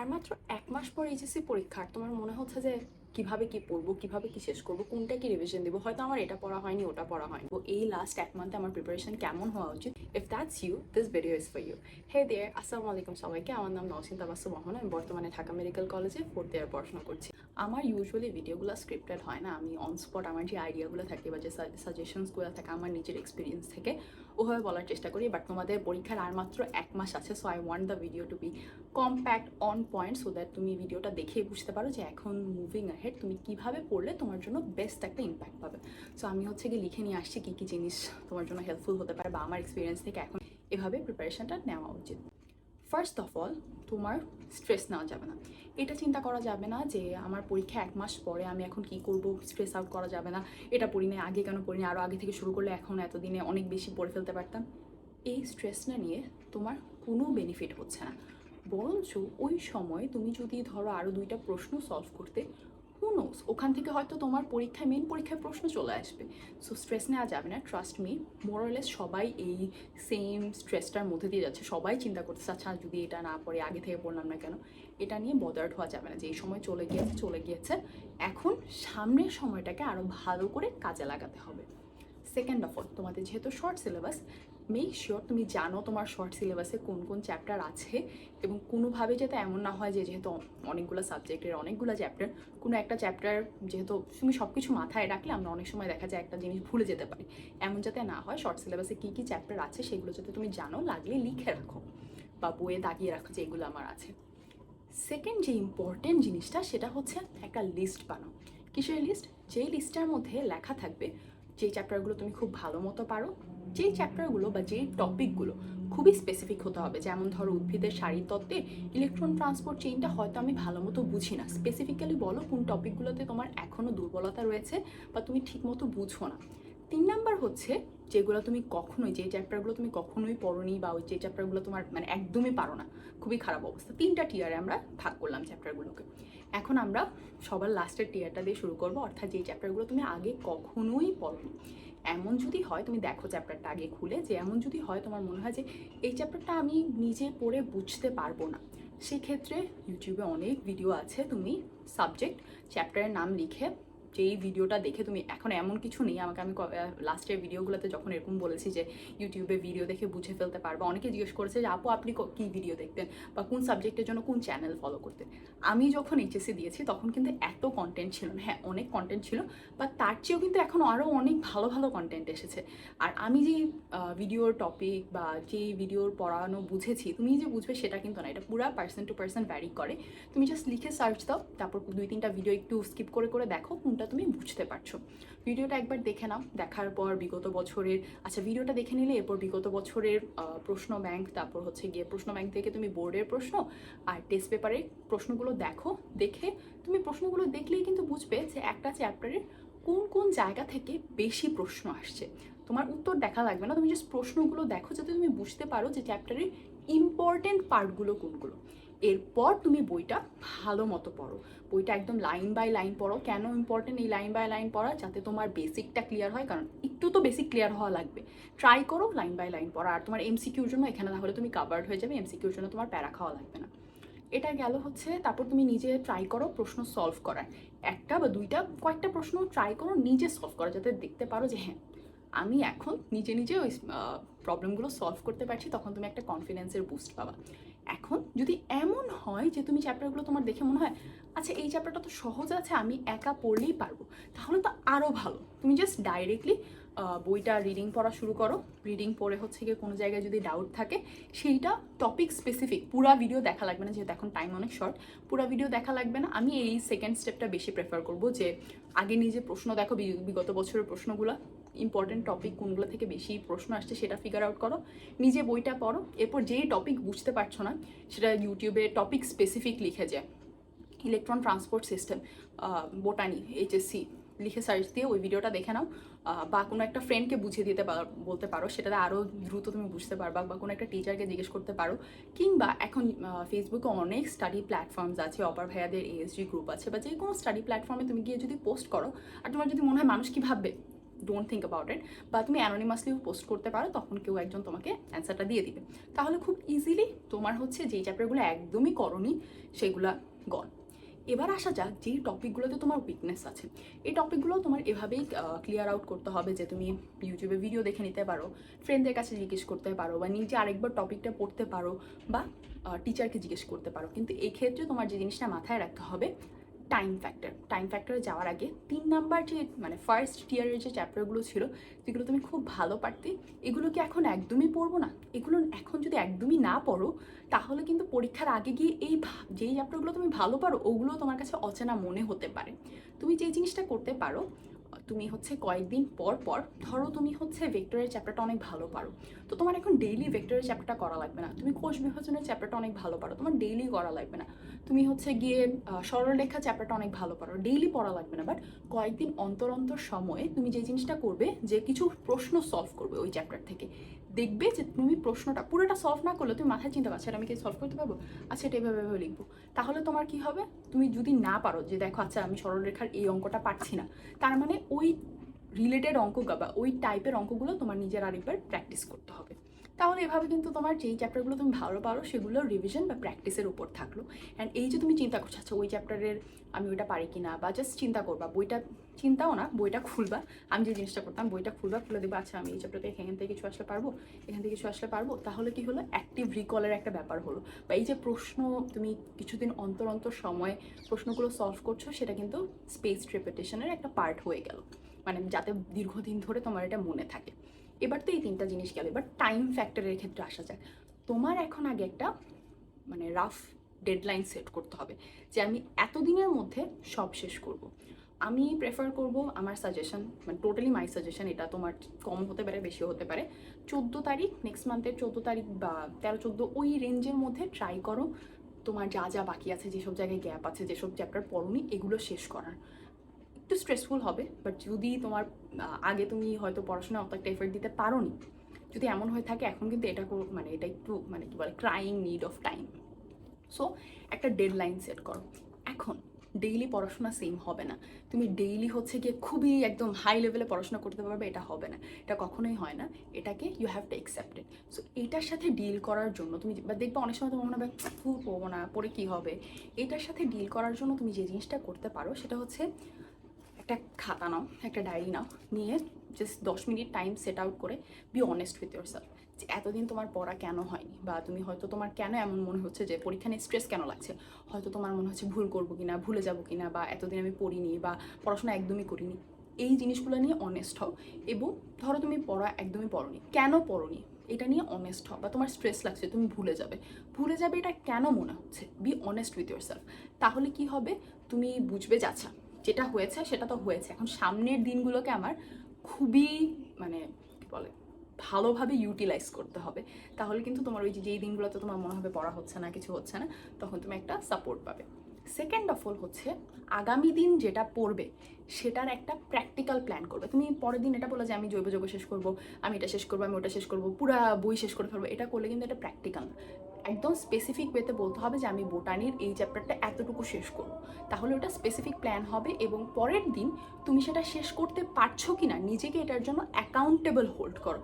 আর মাত্র এক মাস পর এইচএসসি পরীক্ষা তোমার মনে হচ্ছে যে কীভাবে কি পড়ব, কীভাবে কি শেষ করব, কোনটা কি রিভিশন দেবো, হয়তো আমার এটা পড়া হয়নি, ওটা পড়া হয়নি। এই লাস্ট এক মান্থে আমার প্রিপারেশন কেমন হওয়া উচিত? If that's you this video is for you hey there আসসালামু আলাইকুম সবাইকে। আমার নাম নওসিন তাবাসু মোহন। আমি বর্তমানে ঢাকা মেডিকেল কলেজে ফোর্থ ইয়ার পড়াশোনা করছি। আমার ইউজুয়ালি ভিডিওগুলো স্ক্রিপ্টেড হয় না। আমি অন স্পট আমার যে আইডিয়াগুলো থাকে বা যে সাজেশনসগুলো থাকে, আমার নিজের এক্সপিরিয়েন্স থেকে ওভাবে বলার চেষ্টা করি। বাট তোমাদের পরীক্ষার আর মাত্র এক মাস আছে so I want the video to be compact on point so that তুমি ভিডিওটা দেখেই বুঝতে পারো যে এখন মুভিং আহেড তুমি কীভাবে পড়লে তোমার জন্য বেস্ট একটা ইম্প্যাক্ট পাবে। সো আমি হচ্ছে গিয়ে লিখে নিয়ে আসছি কী কী জিনিস তোমার জন্য হেল্পফুল হতে পারে বা আমার এক্সপিরিয়েন্স থেকে এখন এভাবে প্রিপারেশনটা নেওয়া উচিত। ফার্স্ট অফ অল তোমার স্ট্রেস নেওয়া যাবে না। এটা চিন্তা করা যাবে না যে আমার পরীক্ষা এক মাস পরে আমি এখন কি করব স্ট্রেস আউট করা যাবে না। এটা পড়ি না আগে কেন পড়ি না আরও আগে থেকে শুরু করলে এখন এতদিনে অনেক বেশি পড়ে ফেলতে পারতাম। এই স্ট্রেসটা নিয়ে তোমার কোনো বেনিফিট হচ্ছে না। বরঞ্চ ওই সময় তুমি যদি ধরো আরও দুইটা প্রশ্ন সলভ করতে হুনোস ওখান থেকে হয়তো তোমার পরীক্ষায় মেন পরীক্ষায় প্রশ্ন চলে আসবে। সো স্ট্রেস নেওয়া যাবে না ট্রাস্ট মি মোরলেস সবাই এই সেম স্ট্রেসটার মধ্যে দিয়ে যাচ্ছে। সবাই চিন্তা করতেছে আচ্ছা যদি এটা না পড়ে, আগে থেকে পড়লাম না কেন? এটা নিয়ে বদার্ড হওয়া যাবে না, যে এই সময় চলে গিয়েছে চলে গিয়েছে। এখন সামনের সময়টাকে আরও ভালো করে কাজে লাগাতে হবে। সেকেন্ড অফ অল তোমাদের যেহেতু শর্ট সিলেবাস মেক শিওর তুমি জানো তোমার শর্ট সিলেবাসে কোন কোন চ্যাপ্টার আছে এবং কোনোভাবে যাতে এমন না হয় যে যেহেতু অনেকগুলো সাবজেক্টের অনেকগুলো চ্যাপ্টার কোনো একটা চ্যাপ্টার যেহেতু তুমি সব কিছু মাথায় রাখলে আমরা অনেক সময় দেখা যায় একটা জিনিস ভুলে যেতে পারি। এমন যাতে না হয় শর্ট সিলেবাসে কী কী চ্যাপ্টার আছে সেগুলো যাতে তুমি জানো, লাগলে লিখে রাখো বা বইয়ে দাগিয়ে রাখো যে এগুলো আমার আছে। সেকেন্ড যে ইম্পর্টেন্ট জিনিসটা সেটা হচ্ছে একটা লিস্ট বানাও। কিসের লিস্ট যেই লিস্টটার মধ্যে লেখা থাকবে যেই চ্যাপ্টারগুলো তুমি খুব ভালো মতো পারো, যেই চ্যাপ্টারগুলো বা যেই টপিকগুলো খুবই স্পেসিফিক হতে হবে। যেমন ধরো উদ্ভিদের শারীরতত্ত্বে ইলেকট্রন ট্রান্সপোর্ট চেইনটা হয়তো আমি ভালো মতো বুঝি না। স্পেসিফিক্যালি বলো কোন টপিকগুলোতে তোমার এখনও দুর্বলতা রয়েছে বা তুমি ঠিক মতো বুঝো না। তিন নাম্বার হচ্ছে যেগুলো তুমি কখনোই, যে চ্যাপ্টারগুলো তুমি কখনোই পড়োনি বা ওই যে চ্যাপ্টারগুলো তোমার মানে একদমই পারো না, খুবই খারাপ অবস্থা। তিনটা টিয়ারে আমরা ভাগ করলাম চ্যাপ্টারগুলোকে এখন আমরা সবার লাস্টের টিয়ারটা দিয়ে শুরু করব, অর্থাৎ যেই চ্যাপ্টারগুলো তুমি আগে কখনোই পড়োনি। এমন যদি হয়, তুমি দেখো চ্যাপ্টারটা আগে খুলে, যে এমন যদি হয়, তোমার মনে হয় যে এই চ্যাপ্টারটা আমি নিজে পড়ে বুঝতে পারব না। সেক্ষেত্রে ইউটিউবে অনেক ভিডিও আছে, তুমি সাবজেক্ট চ্যাপ্টারের নাম লিখে যেই ভিডিওটা দেখে তুমি এখন এমন কিছু নেই, আমাকে আমি লাস্টের ভিডিওগুলোতে যখন এরকম বলেছি যে ইউটিউবে ভিডিও দেখে বুঝে ফেলতে পারব, অনেকে জিজ্ঞেস করেছে যে, আপু, আপনি ক- ভিডিও দেখতেন? বা কোন সাবজেক্টের জন্য কোন চ্যানেল ফলো করতেন? আমি যখন এইচএসসি দিয়েছি, তখন কিন্তু এত কন্টেন্ট ছিল না। হ্যাঁ অনেক কন্টেন্ট ছিল বা তার চেয়েও কিন্তু এখন আরও অনেক ভালো ভালো কন্টেন্ট এসেছে। আর আমি যেই ভিডিওর টপিক বা যেই ভিডিওর পড়ানো বুঝেছি, তুমি যে বুঝবে সেটা কিন্তু না। এটা পুরো পার্সন টু পার্সন ভ্যারি করে। তুমি জাস্ট লিখে সার্চ দাও, তারপর দুই, তিনটা ভিডিও একটু স্কিপ করে করে দেখো কোনটা তুমি বুঝতে পারছ। ভিডিওটা একবার দেখে নাও, দেখার পর বিগত বছরের আচ্ছা ভিডিওটা দেখে নিলে এরপর বিগত বছরের প্রশ্ন ব্যাংক তারপর হচ্ছে গিয়ে প্রশ্ন ব্যাংক থেকে তুমি বোর্ডের প্রশ্ন আর টেস্ট পেপারের প্রশ্নগুলো দেখো, দেখে তুমি প্রশ্নগুলো দেখলেই কিন্তু বুঝবে যে একটা চ্যাপ্টারের কোন কোন জায়গা থেকে বেশি প্রশ্ন আসছে। তোমার উত্তর দেখা লাগবে না, তুমি জাস্ট প্রশ্নগুলো দেখো যাতে তুমি বুঝতে পারো যে চ্যাপ্টারের ইম্পর্টেন্ট পার্টগুলো কোনগুলো। এরপর তুমি বইটা ভালো মতো পড়ো। বইটা একদম লাইন বাই লাইন পড়ো। কেন ইম্পর্টেন্ট এই লাইন বাই লাইন পড়া? যাতে তোমার বেসিকটা ক্লিয়ার হয়, কারণ একটু তো বেসিক ক্লিয়ার হওয়া লাগবে। ট্রাই করো লাইন বাই লাইন পড়া। আর তোমার এমসিকিউর জন্য এখানে তাহলে তুমি কাভার্ড হয়ে যাবে। এমসিকিউর জন্য তোমার প্যারা খাওয়া লাগবে না। এটা গেল হচ্ছে, তারপর তুমি নিজে ট্রাই করো প্রশ্ন সলভ করার। একটা বা দুইটা, কয়েকটা প্রশ্ন ট্রাই করো, নিজে সলভ করা, যাতে দেখতে পারো যে হ্যাঁ আমি এখন নিজে নিজে ওই প্রবলেমগুলো সলভ করতে পারছি। তখন তুমি একটা কনফিডেন্সের বুস্ট পাবা। এখন যদি এমন হয় যে তুমি চ্যাপ্টারগুলো তোমার দেখে মনে হয় আচ্ছা এই চ্যাপ্টারটা তো সহজ আছে, আমি একা পড়লেই পারব, তাহলে তো আরও ভালো। তুমি জাস্ট ডাইরেক্টলি বইটা রিডিং পড়া শুরু করো। রিডিং পড়ে হচ্ছে গিয়ে কোনো জায়গায় যদি ডাউট থাকে, সেইটা টপিক স্পেসিফিক পুরা ভিডিও দেখা লাগবে না, যেহেতু এখন টাইম অনেক শর্ট পুরা ভিডিও দেখা লাগবে না। আমি এই সেকেন্ড স্টেপটা বেশি প্রেফার করব যে, আগে নিজে প্রশ্ন দেখো বিগত বছরের প্রশ্নগুলো। ইম্পর্টেন্ট টপিক কোনগুলো থেকে বেশি প্রশ্ন আসছে সেটা ফিগার আউট করো। নিজে বইটা পড়ো, এরপর যেই টপিক বুঝতে পারছ না, সেটা ইউটিউবে টপিক স্পেসিফিক লিখে যায়। Electron transport system botany HSC লিখে সার্চ দিয়ে ওই ভিডিওটা দেখে নাও। বা কোনো একটা ফ্রেন্ডকে বুঝিয়ে দিতে বলতে পারো, সেটাতে আরও দ্রুত তুমি বুঝতে পারবা বা কোনো একটা টিচারকে জিজ্ঞেস করতে পারো। কিংবা এখন ফেসবুকে অনেক স্টাডি প্ল্যাটফর্মস আছে, অপার ভাইয়াদের এএসজি গ্রুপ আছে, বা যে কোনো স্টাডি প্ল্যাটফর্মে তুমি গিয়ে যদি পোস্ট করো, আর তোমার যদি মনে হয় মানুষ কী ভাববে ডোন্ট থিঙ্ক অ্যাবাউট ইট বা তুমি অ্যানোনিমাসলিও পোস্ট করতে পারো, তখন কেউ একজন তোমাকে অ্যান্সারটা দিয়ে দিবে। তাহলে খুব ইজিলি তোমার হচ্ছে যেই চ্যাপ্টারগুলো একদমই করনি, সেগুলা গন এবার আসা যাক যেই টপিকগুলোতে তোমার উইকনেস আছে। এই টপিকগুলো তোমার এভাবেই ক্লিয়ার আউট করতে হবে যে তুমি ইউটিউবে ভিডিও দেখে নিতে পারো ফ্রেন্ডদের কাছে জিজ্ঞেস করতে পারো, বা নিজে আরেকবার টপিকটা পড়তে পারো, বা টিচারকে জিজ্ঞেস করতে পারো। কিন্তু এই ক্ষেত্রে তোমার যে জিনিসটা মাথায় রাখতে হবে টাইম ফ্যাক্টর টাইম ফ্যাক্টরে যাওয়ার আগে তিন নাম্বার যে মানে ফার্স্ট ইয়ারের যে চ্যাপ্টারগুলো ছিল, যেগুলো তুমি খুব ভালো পারতে, এগুলো কি এখন একদমই পড়ব না? এগুলো এখন যদি একদমই না পড়ো, তাহলে কিন্তু পরীক্ষার আগে গিয়ে এই যেই চ্যাপ্টারগুলো তুমি ভালো পারো, ওগুলো তোমার কাছে অচেনা মনে হতে পারে। তুমি যে জিনিসটা করতে পারো তুমি হচ্ছে কয়েকদিন পর পর ধরো তুমি হচ্ছে ভেক্টরের চ্যাপ্টারটা অনেক ভালো পারো। তো তোমার এখন ডেইলি ভেক্টরের চ্যাপ্টারটা করা লাগবে না। তুমি কোষ বিভাজনের চ্যাপ্টারটা অনেক ভালো পারো, তোমার ডেইলি করা লাগবে না। তুমি হচ্ছে গিয়ে সরলরেখা চ্যাপ্টারটা অনেক ভালো পারো ডেইলি পড়া লাগবে না। বাট কয়েকদিন অন্তর অন্তর সময়ে তুমি যে জিনিসটা করবে, যে কিছু প্রশ্ন সলভ করবে ওই চ্যাপ্টার থেকে। দেখবে যে তুমি প্রশ্নটা পুরোটা সলভ না করলে তুমি মাথায় চিন্তা পারছ আমি কি সলভ করতে পারব? আচ্ছা এটা এভাবে এভাবে লিখব। তাহলে তোমার কি হবে? তুমি যদি না পারো যে, দেখো আচ্ছা আমি সরলরেখার এই অঙ্কটা পারছি না। তার মানে ওই রিলেটেড অঙ্ক বা ওই টাইপের অঙ্কগুলো তোমার নিজের আরেকবার প্র্যাকটিস করতে হবে। তাহলে এভাবে কিন্তু তোমার যেই চ্যাপ্টারগুলো তুমি ভালো পারো, সেগুলো রিভিশন বা প্র্যাকটিসের উপর থাকল। অ্যান্ড এই যে তুমি চিন্তা করছ আচ্ছা ওই চ্যাপ্টারের আমি ওইটা পারি কি না বা জাস্ট চিন্তা করবা, বইটা চিন্তাও না, বইটা খুলবা। আমি যে জিনিসটা করতাম, বইটা খুলবা, খুলে দেবো আচ্ছা আমি এই চ্যাপ্টারটা এখান থেকে কিছু আসলে পারব, এখান থেকে কিছু আসলে পারব। তাহলে কি হলো? অ্যাক্টিভ রিকলের একটা ব্যাপার হলো। বা এই যে প্রশ্ন তুমি কিছুদিন অন্তর অন্তর সময় প্রশ্নগুলো সলভ করছ, সেটা কিন্তু স্পেস রেপিটেশনের একটা পার্ট হয়ে গেল। মানে যাতে দীর্ঘদিন ধরে তোমার এটা মনে থাকে। এবার তো এই তিনটা জিনিস গেল, এবার টাইম ফ্যাক্টরের ক্ষেত্রে আসা যাক। তোমার এখন আগে একটা মানে রাফ ডেডলাইন সেট করতে হবে, যে আমি এতদিনের মধ্যে সব শেষ করব। আমি প্রেফার করব আমার সাজেশন মানে টোটালি মাই সাজেশন এটা তোমার কম হতে পারে বেশি হতে পারে। চোদ্দ তারিখ নেক্সট মান্থের চোদ্দ তারিখ বা তেরো চোদ্দ, ওই রেঞ্জের মধ্যে ট্রাই করো। তোমার যা যা বাকি আছে, যেসব জায়গায় গ্যাপ আছে, যেসব চ্যাপ্টার পড়োনি, এগুলো শেষ করার। একটু স্ট্রেসফুল হবে বাট যদি তোমার আগে তুমি হয়তো পড়াশোনায় অত একটা এফার্ট দিতে পারো নি যদি এমন হয়ে থাকে এখন কিন্তু এটা মানে এটা একটু মানে কি বলে crying need of time so একটা ডেডলাইন সেট করো। এখন ডেইলি পড়াশোনা সেম হবে না। তুমি ডেইলি হচ্ছে গিয়ে খুবই একদম হাই লেভেলে পড়াশোনা করতে পারবে, এটা হবে না। এটা কখনোই হয় না। এটাকে you have to accept it so এটার সাথে ডিল করার জন্য তুমি দেখবে অনেক সময় তোমার মনে হবে ফুল পড়ব না, পড়ে কী হবে? এটার সাথে ডিল করার জন্য তুমি যে জিনিসটা করতে পারো, সেটা হচ্ছে একটা খাতা নাও, একটা ডায়েরি নাও, নিয়ে জাস্ট দশ মিনিট টাইম সেট আউট করে be honest with yourself যে এতদিন তোমার পড়া কেন হয়নি? বা তুমি হয়তো তোমার কেন এমন মনে হচ্ছে যে পরীক্ষা নিয়ে স্ট্রেস কেন লাগছে? হয়তো তোমার মনে হচ্ছে ভুল করব কিনা, ভুলে যাব কিনা, বা এতদিন আমি পড়িনি, বা পড়াশোনা একদমই করিনি। এই জিনিসগুলো নিয়ে অনেস্ট হও এবং ধরো তুমি পড়া একদমই পড়নি। কেন পড়নি? এটা নিয়ে অনেস্ট হও বা তোমার স্ট্রেস লাগছে, তুমি ভুলে যাবে। ভুলে যাবে এটা কেন মনে হচ্ছে? Be honest with yourself তাহলে কি হবে? তুমি বুঝবে যে আচ্ছা যেটা হয়েছে সেটা তো হয়েছে। এখন সামনের দিনগুলোকে আমার খুবই মানে কি বলে, ভালোভাবে ইউটিলাইজ করতে হবে। তাহলে কিন্তু তোমার ওই যেই দিনগুলোতে তোমার মনে হবে পড়া হচ্ছে না, কিছু হচ্ছে না, তখন তুমি একটা সাপোর্ট পাবে। সেকেন্ড অফ অল হচ্ছে আগামী দিন যেটা পড়বে সেটার একটা প্র্যাকটিক্যাল প্ল্যান করবে। তুমি পরের দিন এটা বলে যে আমি জৈব যৌগ শেষ করব, আমি এটা শেষ করব, আমি ওটা শেষ করব, পুরা বই শেষ করে ফেলব, এটা করলে কিন্তু এটা প্র্যাকটিক্যাল একদম স্পেসিফিক ওয়েতে বলতে হবে যে আমি বোটানির এই চ্যাপ্টারটা এতটুকু শেষ করব। তাহলে ওটা স্পেসিফিক প্ল্যান হবে এবং পরের দিন তুমি সেটা শেষ করতে পারছ কি না নিজেকে এটার জন্য অ্যাকাউন্টেবল হোল্ড করো।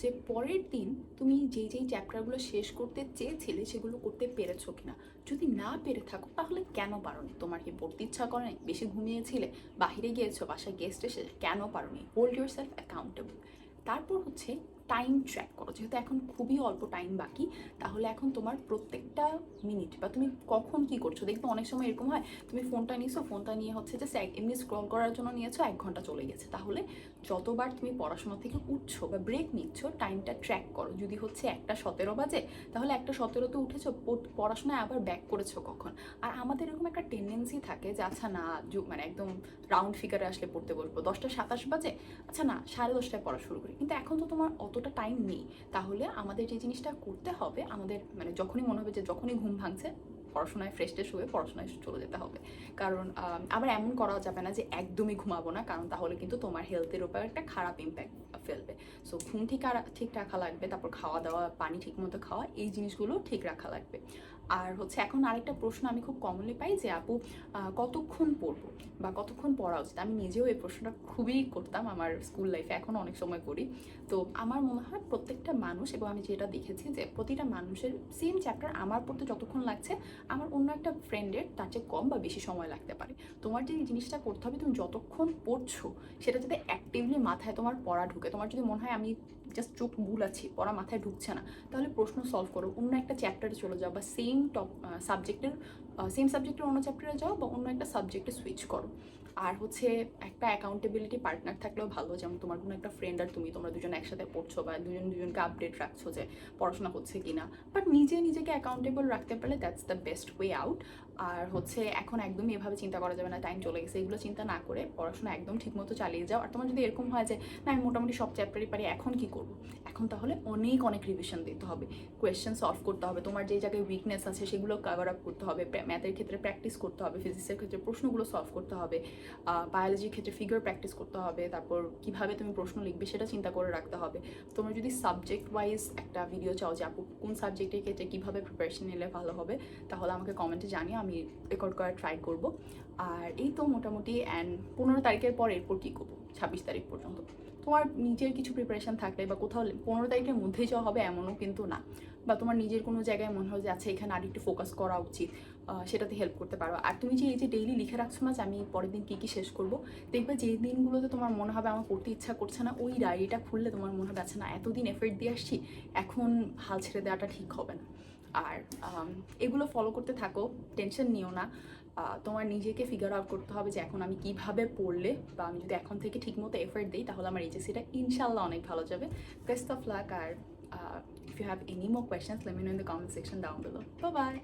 যে পরের দিন তুমি যেই যেই চ্যাপ্টারগুলো শেষ করতে চেয়েছিলে সেগুলো করতে পেরেছ কিনা। যদি না পেরে থাকো তাহলে কেন পারোনি? তোমার কি পড়তে ইচ্ছা করে? বেশি ঘুমিয়েছিলে, বাহিরে গিয়েছো, বাসায় গেস্ট এসে কেন পারোনি? হোল্ড ইউর সেলফ অ্যাকাউন্টেবল তারপর হচ্ছে টাইম ট্র্যাক করো। যেহেতু এখন খুবই অল্প টাইম বাকি, তাহলে এখন তোমার প্রত্যেকটা মিনিট বা তুমি কখন কি করছ? দেখবে অনেক সময় এরকম হয়, তুমি ফোনটা নিয়েছো ফোনটা নিয়ে হচ্ছে যে এমনি স্ক্রল করার জন্য নিয়েছো, এক ঘণ্টা চলে গেছে। তাহলে যতবার তুমি পড়াশোনা থেকে উঠছো বা ব্রেক নিচ্ছ টাইমটা ট্র্যাক করো। যদি হচ্ছে একটা সতেরো বাজে, তাহলে একটা সতেরোতে উঠেছো, পড়- পড়াশোনায় আবার ব্যাক করেছ কখন? আর আমাদের এরকম একটা টেন্ডেন্সি থাকে যে আচ্ছা না মানে একদম রাউন্ড ফিগারে আসলে পড়তে বসবো। দশটা সাতাশ বাজে আচ্ছা না, সাড়ে দশটায় পড়া শুরু করি। কিন্তু এখন তো তোমার অতটা টাইম নেই। তাহলে আমাদের যে জিনিসটা করতে হবে, আমাদের মানে যখনই মনে হবে যে যখনই ঘুম ভাঙছে, পড়াশোনায় ফ্রেশ ট্রেশ হয়ে পড়াশোনায় চলে যেতে হবে। কারণ আবার এমন করা যাবে না যে একদমই ঘুমাবো না, কারণ তাহলে কিন্তু তোমার হেলথের উপর একটা খারাপ ইম্প্যাক্ট ফেলবে। সো ঘুম ঠিক ঠিক রাখা লাগবে, তারপর খাওয়া দাওয়া, পানি ঠিক মতো খাওয়া, এই জিনিসগুলো ঠিক রাখা লাগবে। আর হচ্ছে এখন আরেকটা প্রশ্ন আমি খুব কমনলি পাই যে, আপু কতক্ষণ পড়ব বা কতক্ষণ পড়া উচিত? আমি নিজেও এই প্রশ্নটা খুবই করতাম আমার স্কুল লাইফে এখন অনেক সময় করি। তো আমার মনে হয় প্রত্যেকটা মানুষ, এবং আমি যেটা দেখেছি যে, প্রতিটা মানুষের সেম চ্যাপ্টার আমার পড়তে যতক্ষণ লাগছে, আমার অন্য একটা ফ্রেন্ডের তার চেয়ে কম বা বেশি সময় লাগতে পারে। তোমার যে জিনিসটা করতে হবে, তুমি যতক্ষণ পড়ছো, সেটা যাতে অ্যাক্টিভলি মাথায় তোমার পড়া ঢুকে। তোমার যদি মনে হয় আমি জাস্ট চোখ ভুল আছে পড়া মাথায় ঢুকছে না। তাহলে প্রশ্ন সলভ করো। অন্য একটা চ্যাপ্টারে চলে যাও বা সেম টপ সাবজেক্টের সেম সাবজেক্টের অন্য চ্যাপ্টারে যাও বা অন্য একটা সাবজেক্টে সুইচ করো। আর হচ্ছে একটা অ্যাকাউন্টেবিলিটি পার্টনার থাকলেও ভালো, যেমন তোমার কোনো একটা ফ্রেন্ড আর তুমি, তোমরা দুজন একসাথে পড়ছো বা দুজন দুজনকে আপডেট রাখছো যে পড়াশোনা হচ্ছে কিনা। বাট নিজে নিজেকে অ্যাকাউন্টেবল রাখতে পারলে that's the best way out আর হচ্ছে এখন একদমই এভাবে চিন্তা করা যাবে না টাইম চলে গেছে, এগুলো চিন্তা না করে পড়াশোনা একদম ঠিকমতো চালিয়ে যাও। আর তোমার যদি এরকম হয় যে, না, আমি মোটামুটি সব চ্যাপ্টারই পারি, এখন কি করব? এখন তাহলে অনেক অনেক রিভিশন দিতে হবে। কোয়েশ্চেন সলভ করতে হবে। তোমার যে জায়গায় উইকনেস আছে সেগুলো কাভার আপ করতে হবে। ম্যাথের ক্ষেত্রে প্র্যাকটিস করতে হবে। ফিজিক্সের ক্ষেত্রে প্রশ্নগুলো সলভ করতে হবে। বায়োলজির ক্ষেত্রে ফিগার প্র্যাকটিস করতে হবে। তারপর কীভাবে তুমি প্রশ্ন লিখবে সেটা চিন্তা করে রাখতে হবে। তোমরা যদি সাবজেক্ট ওয়াইজ একটা ভিডিও চাও যে, আপু, কোন সাবজেক্টের ক্ষেত্রে কীভাবে প্রিপারেশন নিলে ভালো হবে? তাহলে আমাকে কমেন্টে জানিয়ে আমি রেকর্ড করার ট্রাই করব। আর এই তো মোটামুটি অ্যান্ড পনেরো তারিখের পর এরপর কী করব? ছাব্বিশ তারিখ পর্যন্ত। তোমার নিজের কিছু প্রিপারেশন থাকলে বা কোথাও পনেরো তারিখের মধ্যেই যাওয়া হবে এমনও কিন্তু না। বা তোমার নিজের কোনো জায়গায় মনে হয় যে আচ্ছা এখানে আর একটু ফোকাস করা উচিত সেটাতে হেল্প করতে পারো। আর তুমি যে, এই যে ডেইলি লিখে রাখছো না যে, আমি পরের দিন কী কী শেষ করব? দেখবে যে দিনগুলোতে তোমার মনে হবে, আমার পড়তে ইচ্ছা করছে না, ওই ডায়েরিটা খুললে তোমার মনে হবে আচ্ছা না, এতদিন এফের্ট দিয়ে আসছি, এখন হাল ছেড়ে দেওয়াটা ঠিক হবে না। আর এগুলো ফলো করতে থাকো টেনশন নিও না। তোমার নিজেকে ফিগার আউট করতে হবে যে এখন আমি কীভাবে পড়লে বা আমি যদি এখন থেকে ঠিকমতো এফার্ট দিই, তাহলে আমার এইচএসিটা ইনশাল্লাহ অনেক ভালো যাবে। Best of luck R if you have any more questions let in the comment section down below bye